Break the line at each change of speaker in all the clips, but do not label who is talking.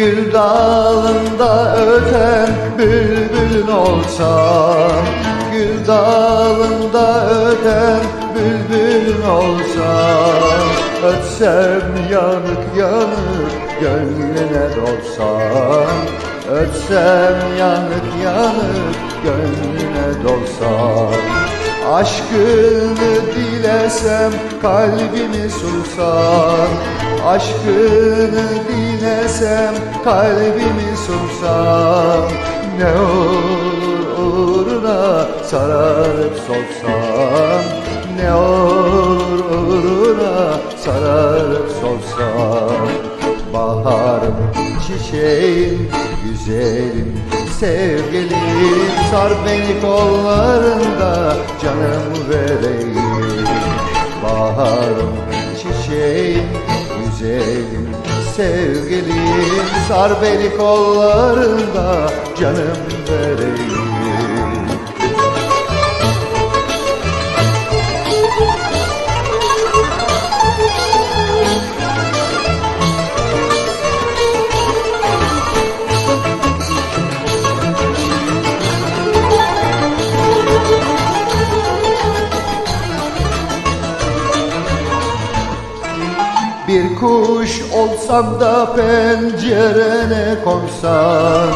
Gül dalında öten bülbülün olsam Gül dalında öten bülbülün olsam Ötsem yanık yanık gönlüne dolsam Ötsem yanık yanık gönlüne dolsam Aşkını dilesem kalbimi sunsam Aşkını dilesem kalbimi sunsam Ne olur uğruna sararıp solsam Ne olur uğruna sararıp solsam Baharım, çiçeğim, güzelim, sevgilim Sar beni kollarında canım vereyim Baharım, sevgilim Sar beni kollarında canım vereyim kuş olsam da pencerene konsam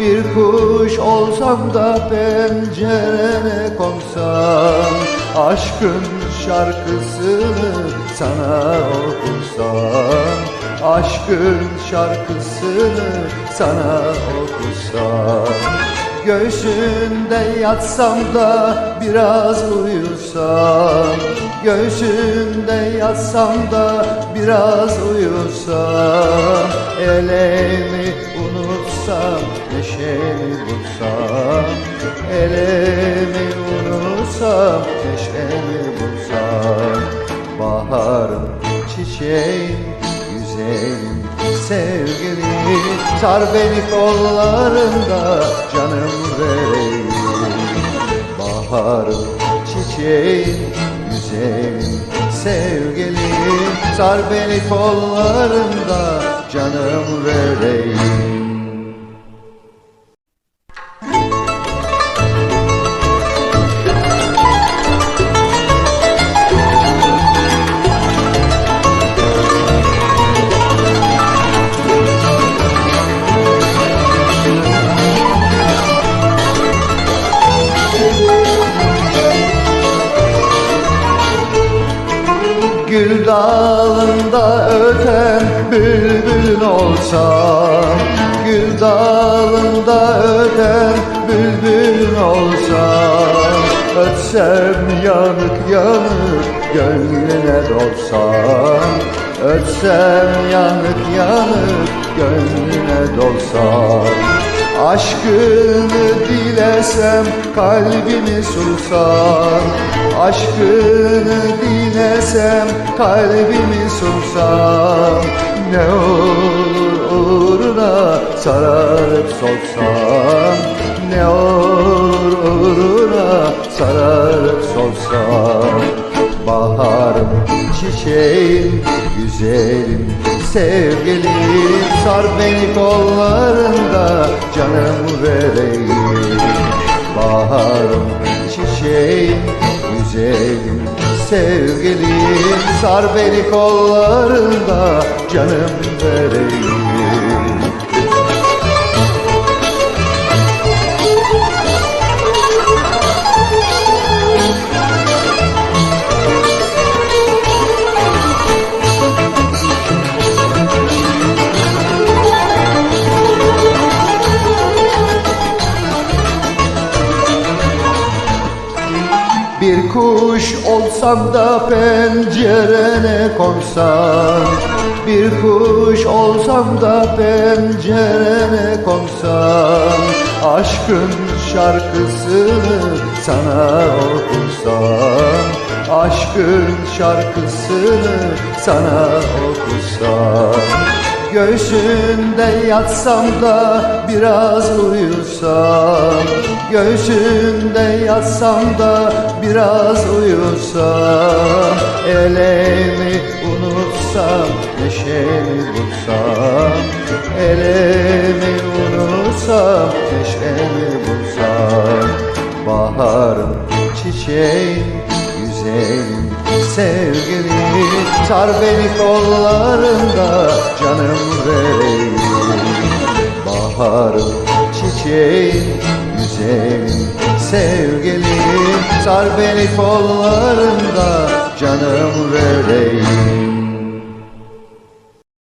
Bir kuş olsam da pencerene konsam Aşkın şarkısını sana okursam Aşkın şarkısını sana okursam Göğsünde yatsam da biraz uyusam. Göğsünde yatsam da biraz uyusam. Elemi unutsam neşemi bulsam. Elemi unutsam neşemi bulsam. Baharım çiçeğim güzelim sevgilim Sar beni kollarında canım vereyim Baharım çiçeğim güzelim sevgilim Sar beni kollarında canım vereyim Gül dalında öten bülbülün olsam Gül dalında öten bülbülün olsam Ötsem yanık yanık gönlüne dolsam Ötsem yanık yanık gönlüne dolsam Aşkını dilesem kalbimi sunsam Aşkını dilesem kalbimi sunsam Ne olur uğruna sararıp solsam Ne olur uğruna sararıp solsam Baharım, çiçeğim, güzelim, sevgilim Sar beni kollarında canım vereyim Baharım, çiçeğim, sevgilim. Sar beni kollarında canım vereyim kuş olsam da pencerene konsam Bir kuş olsam da pencerene konsam Aşkın şarkısını sana okursam Aşkın şarkısını sana okursam Göğsünde yatsam da biraz uyusam. Göğsünde yatsam da biraz uyusam. Elemi unutsam neşemi bulsam. Elemi unutsam neşemi bulsam. Baharım çiçeğim güzelim sevgilim Sar beni kollarında canım vereyim Baharım çiçeğim güzelim sevgilim. Sar beni kollarında canım vereyim